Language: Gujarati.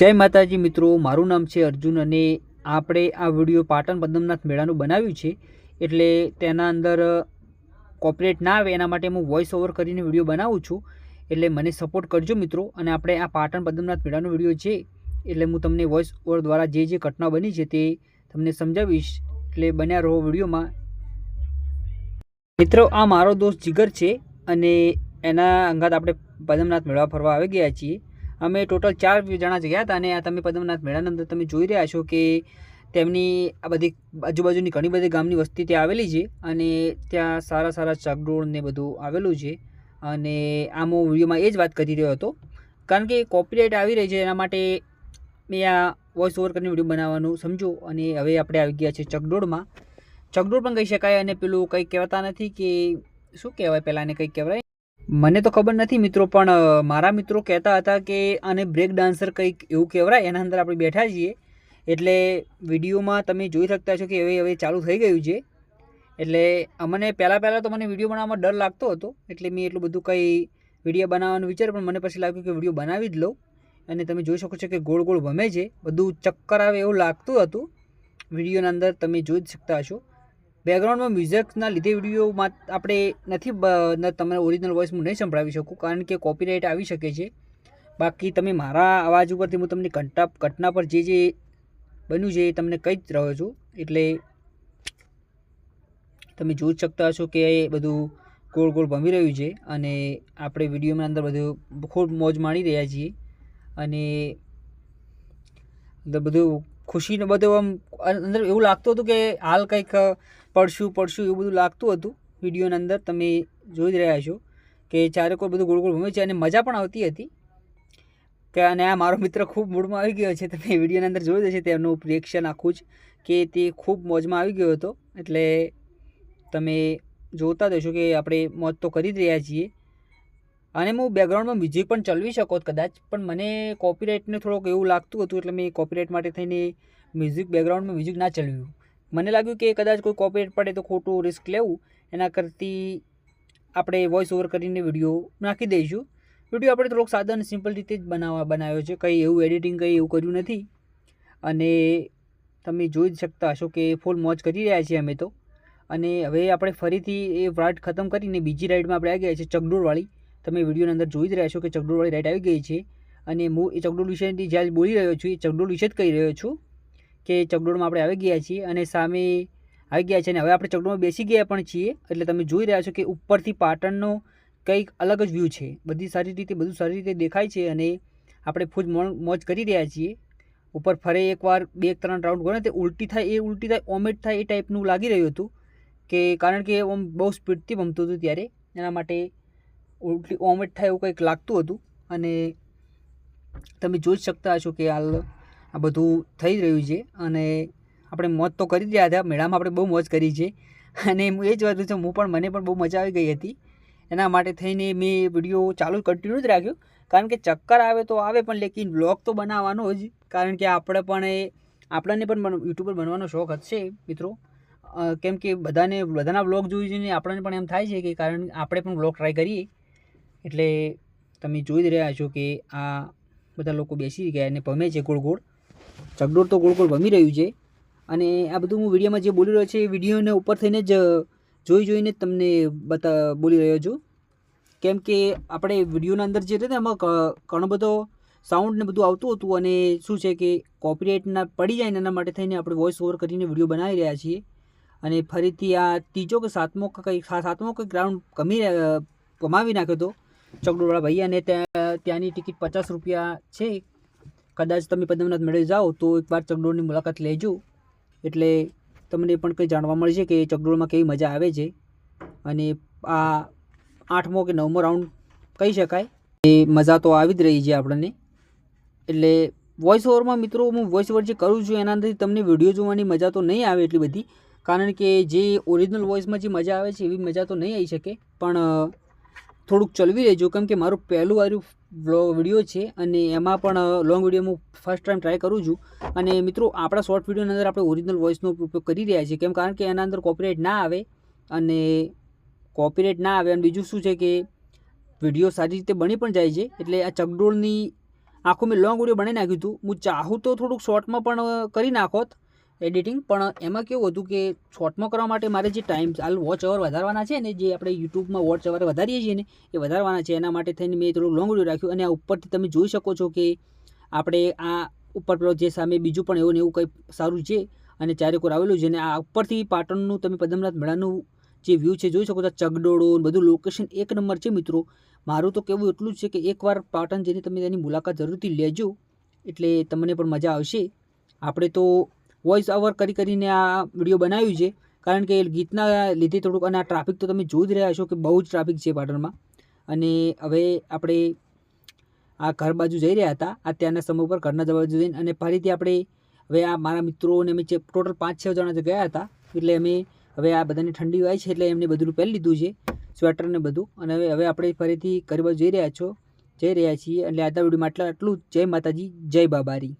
જય માતાજી મિત્રો, મારું નામ છે અર્જુન અને આપણે આ વીડિયો પાટણ પદ્મનાથ મેળાનું બનાવ્યું છે. એટલે તેના અંદર કોપરેટ ના આવે એના માટે હું વોઇસ ઓવર કરીને વીડિયો બનાવું છું. એટલે મને સપોર્ટ કરજો મિત્રો, અને આપણે આ પાટણ પદ્મનાથ મેળાનો વીડિયો છે, એટલે હું તમને વોઇસ ઓવર દ્વારા જે જે ઘટના બની છે તે તમને સમજાવીશ. એટલે બન્યા રહો વિડીયોમાં. મિત્રો, આ મારો દોસ્ત જીગર છે, અને એના અંગાત આપણે પદ્મનાથ મેળા ફરવા આવી ગયા છીએ. અમે ટોટલ ચાર જણા જ ગયા હતા અને આ તમે પદ્મનાથ મેળાની અંદર તમે જોઈ રહ્યા છો કે તેમની આ બધી આજુબાજુની ઘણી બધી ગામની વસ્તી ત્યાં આવેલી છે અને ત્યાં સારા સારા ચગડોળ ને બધું આવેલું છે. અને આમ હું વિડીયોમાં એ જ વાત કરી રહ્યો હતો. કારણ કે કોપીરાઇટ આવી રહી છે એના માટે મેં આ વોઇસ ઓવર કરીને વીડિયો બનાવવાનું સમજો અને હવે આપણે આવી ગયા છે ચગડોળમાં ચગડોળ પણ કહી શકાય અને પેલું કંઈ કહેવાતા નથી કે શું કહેવાય પહેલાં એને કંઈક કહેવાય? મને તો ખબર નથી મિત્રો, પણ મારા મિત્રો કહેતા હતા કે આને બ્રેક ડાન્સર કંઈક એવું કહેવાય, એના અંદર આપણે બેઠા છીએ. એટલે વિડીયોમાં તમે જોઈ શકતા છો કે હવે હવે ચાલુ થઈ ગયું છે. એટલે અમને પહેલાં પહેલાં તો મને વીડિયો બનાવવામાં ડર લાગતો હતો, એટલે મેં એટલું બધું કંઈ વીડિયો બનાવવાનું વિચાર પણ મને પછી લાગ્યું કે વીડિયો બનાવી જ લઉં. અને તમે જોઈ શકો છો કે ગોળ ગોળ ભમે છે. બધું ચક્કર આવે એવું લાગતું હતું. વિડીયોના અંદર તમે જોઈ જ શકતા હશો. બેકગ્રાઉન્ડમાં મ્યુઝિકના લીધે વિડીયોમાં આપણે નથી તમને ઓરિજિનલ વોઇસ હું નહીં સંભળાવી શકું, કારણ કે કોપીરાઇટ આવી શકે છે. બાકી તમે મારા અવાજ ઉપરથી હું તમને ઘટના ઘટના પર જે જે બન્યું છે એ તમને કહી જ રહ્યો છું. એટલે તમે જોઈ શકતા હશો કે એ બધું ગોળ ગોળ ભમી રહ્યું છે અને આપણે વિડીયોમાં અંદર બધું ખૂબ મોજ માણી રહ્યા છીએ. અને અંદર બધું ખુશીને બધું આમ અંદર એવું લાગતું હતું કે હાલ કંઈક પડશું પડશું એવું બધું લાગતું હતું વિડીયોની અંદર. તમે જોઈ જ રહ્યા છો કે ચારે કોઈ બધું ગોળ ગોળ ભમે છે અને મજા પણ આવતી હતી. કે અને આ મારો મિત્ર ખૂબ મૂડમાં આવી ગયો છે. તમે વિડીયોની અંદર જોઈ જશે તેમનું રિએક્શન આખું જ કે તે ખૂબ મોજમાં આવી ગયો હતો. એટલે તમે જોતા દેશો કે આપણે મોજ તો કરી જ રહ્યા છીએ. અને હું બેકગ્રાઉન્ડમાં મ્યુઝિક પણ ચલાવી શકો કદાચ, પણ મને કોપીરાઇટને થોડુંક એવું લાગતું હતું એટલે મેં કોપીરાઇટ માટે થઈને મ્યુઝિક બેકગ્રાઉન્ડમાં મ્યુઝિક ના ચલાવ્યું મને લાગ્યું કે કદાચ કોઈ કોપીરાઇટ પડે તો ખોટું રિસ્ક લેવું. એના કરતી આપણે વોઇસ ઓવર કરીને વીડિયો નાખી દઈશું. વીડિયો આપણે થોડોક સાદા અને સિમ્પલ રીતે જ બનાવવા, બનાવ્યો છે. કંઈ એવું એડિટિંગ કંઈ એવું કર્યું નથી. અને તમે જોઈ જ શકતા હશો કે ફૂલ મોજ કરી રહ્યા છીએ અમે તો. અને હવે આપણે ફરીથી એ રાઇડ ખતમ કરીને બીજી રાઈડમાં આપણે આવી ગયા છીએ ચગડોળવાળી તમે વિડીયોની અંદર જોઈ જ રહ્યા છો કે ચગડોળવાળી રાઇડ આવી ગઈ છે. અને હું એ ચગડોળ વિશેની જ્યારે બોલી રહ્યો છું, એ ચગડોળ વિશે જ કહી રહ્યો છું. કે ચકડોળમાં આપણે આવી ગયા છીએ અને સામે આવી ગયા છે અને હવે આપણે ચકડોળમાં બેસી ગયા પણ છીએ, એટલે તમે જોઈ રહ્યા છો કે ઉપરથી પાટણનો કંઈક અલગ જ વ્યૂ છે. બધી સારી રીતે, બધું સારી રીતે દેખાય છે અને આપણે ફૂજ મોજ કરી રહ્યા છીએ. ઉપર ફરે એકવાર, બે, ત્રણ રાઉન્ડ ગયો તે ઉલટી થાય, એ ઉલટી થાય, ઓમેટ થાય એ ટાઈપનું લાગી રહ્યું હતું કે કારણ કે ઓમ બહુ સ્પીડથી ભમતું હતું ત્યારે. એના માટે ઉલટી ઓમેટ થાય એવું કંઈક લાગતું હતું અને તમે જોઈ શકતા હશો કે હાલ આ બધું થઈ રહ્યું છે અને આપણે મોજ તો કરી રહ્યા હતા. મેળામાં આપણે બહુ મોજ કરી છે. અને એ જ વાત છે, હું પણ, મને પણ બહુ મજા આવી ગઈ હતી. એના માટે થઈને મેં વીડિયો ચાલુ કન્ટિન્યુ જ રાખ્યો. કારણ કે ચક્કર આવે તો આવે, પણ લેકિન બ્લોગ તો બનાવવાનો જ. કારણ કે આપણે પણ આપણને પણ યુટ્યુબર બનવાનો શોખ હશે, મિત્રો. કેમ કે બધાને, બધાના બ્લોગ જોઈ જોઈને આપણને પણ એમ થાય છે કે કારણ આપણે પણ બ્લોગ ટ્રાય કરીએ. એટલે તમે જોઈ જ રહ્યા છો કે આ બધા લોકો બેસી ગયા અને ભમે છે ગોળ ગોળ. ચકડોળ તો ગોળ ગોળ ભમી રહ્યું છે. અને આ બધું હું વિડીયોમાં જે બોલી રહ્યો છે, એ વિડીયોને ઉપર થઈને જ જોઈ જોઈને તમને બતા બોલી રહ્યો છું. કેમ કે આપણે વિડીયોના અંદર જે રીતે એમાં ઘણો બધો સાઉન્ડ ને બધું આવતું હતું અને શું છે કે કોપીરાઇટના પડી જાય ને એના માટે થઈને આપણે વોઇસ ઓવર કરીને વીડિયો બનાવી રહ્યા છીએ. અને ફરીથી આ ત્રીજો કે સાતમો કે કંઈ સાતમો કંઈક રાઉન્ડ કમી કમાવી નાખ્યો હતો. ચકડોળવાળા ભાઈ અને ત્યાં, ત્યાંની ટિકિટ પચાસ રૂપિયા છે કદાચ તમે પદ્મનાથ મેળવી જાઓ તો એકવાર ચકડોળની મુલાકાત લેજો. એટલે તમને પણ કંઈ જાણવા મળશે કે ચકડોળમાં કેવી મજા આવે છે. અને આ આઠમો કે નવમો રાઉન્ડ કહી શકાય. એ મજા તો આવી જ રહી છે આપણને. એટલે વોઇસ ઓવરમાં મિત્રો હું વોઇસ ઓવર જે કરું છું એનાથી તમને વીડિયો જોવાની મજા તો નહીં આવે એટલી બધી. કારણ કે જે ઓરિજિનલ વોઇસમાં જે મજા આવે છે એવી મજા તો નહીં આવી શકે. પણ થોડુંક ચલવી લેજો. કેમ કે મારું પહેલું વાર્યું વ્લોગ વીડિયો છે અને એમાં પણ લોંગ વીડિયો હું ફર્સ્ટ ટાઈમ ટ્રાય કરું છું. અને મિત્રો, આપણા શોર્ટ વિડીયોની અંદર આપણે ઓરિજિનલ વોઇસનો ઉપયોગ કરી રહ્યા છીએ. કેમ કારણ કે એના અંદર કોપીરાઇટ ના આવે અને કોપીરાઇટ ના આવે અને બીજું શું છે કે વીડિયો સારી રીતે બની પણ જાય છે. એટલે આ ચકડોળની આખું મેં લોંગ વીડિયો બનાવી નાખ્યું હતું. હું ચાહું તો થોડુંક શોર્ટમાં પણ કરી નાખોત. એડિટિંગ. પણ એમાં કેવું હતું કે શોર્ટમાં કરવા માટે મારે જે ટાઈમ હાલ વોચ અવર વધારવાના છે ને જે આપણે યુટ્યુબમાં વોચ અવર વધારીએ છીએ ને, એ વધારવાના છે. એના માટે થઈને મેં થોડું લોંગ વીડિયો રાખ્યું અને આ ઉપરથી તમે જોઈ શકો છો કે આપણે આ ઉપર પેલો જે સામે બીજું પણ એવું ને એવું કંઈ સારું છે અને ચારેકોર આવેલું છે અને આ ઉપરથી પાટણનું તમે પદ્મનાથ મેળાનું જે વ્યૂ છે જોઈ શકો છો. ચગડોળો બધું લોકેશન એક નંબર છે મિત્રો. મારું તો કહેવું એટલું જ છે કે એકવાર પાટણ જઈને તમે તેની મુલાકાત જરૂરથી લેજો એટલે તમને પણ મજા આવશે. આપણે તો વોઇસ ઓવર કરી કરીને આ વીડિયો બનાવ્યું છે. કારણ કે ગીતના લીધે થોડુંક અને આ ટ્રાફિક તો તમે જોઈ જ રહ્યા છો કે બહુ જ ટ્રાફિક છે પાટણમાં. અને હવે આપણે આ ઘર બાજુ જઈ રહ્યા હતા. અત્યારના સમય ઉપર ઘરના બાજુ જઈને અને ફરીથી આપણે હવે આ મારા મિત્રો અને અમે જે ટોટલ પાંચ છ જણા ગયા હતા. એટલે અમે હવે આ બધાને ઠંડી હોય છે એટલે એમને બધું પહેરી લીધું છે સ્વેટર ને બધું. અને હવે હવે આપણે ફરીથી ઘર બાજુ જઈ રહ્યા છો. જઈ રહ્યા છીએ. એટલે આજના વિડીયોમાં આટલા આટલું જય માતાજી. જય બાબારી.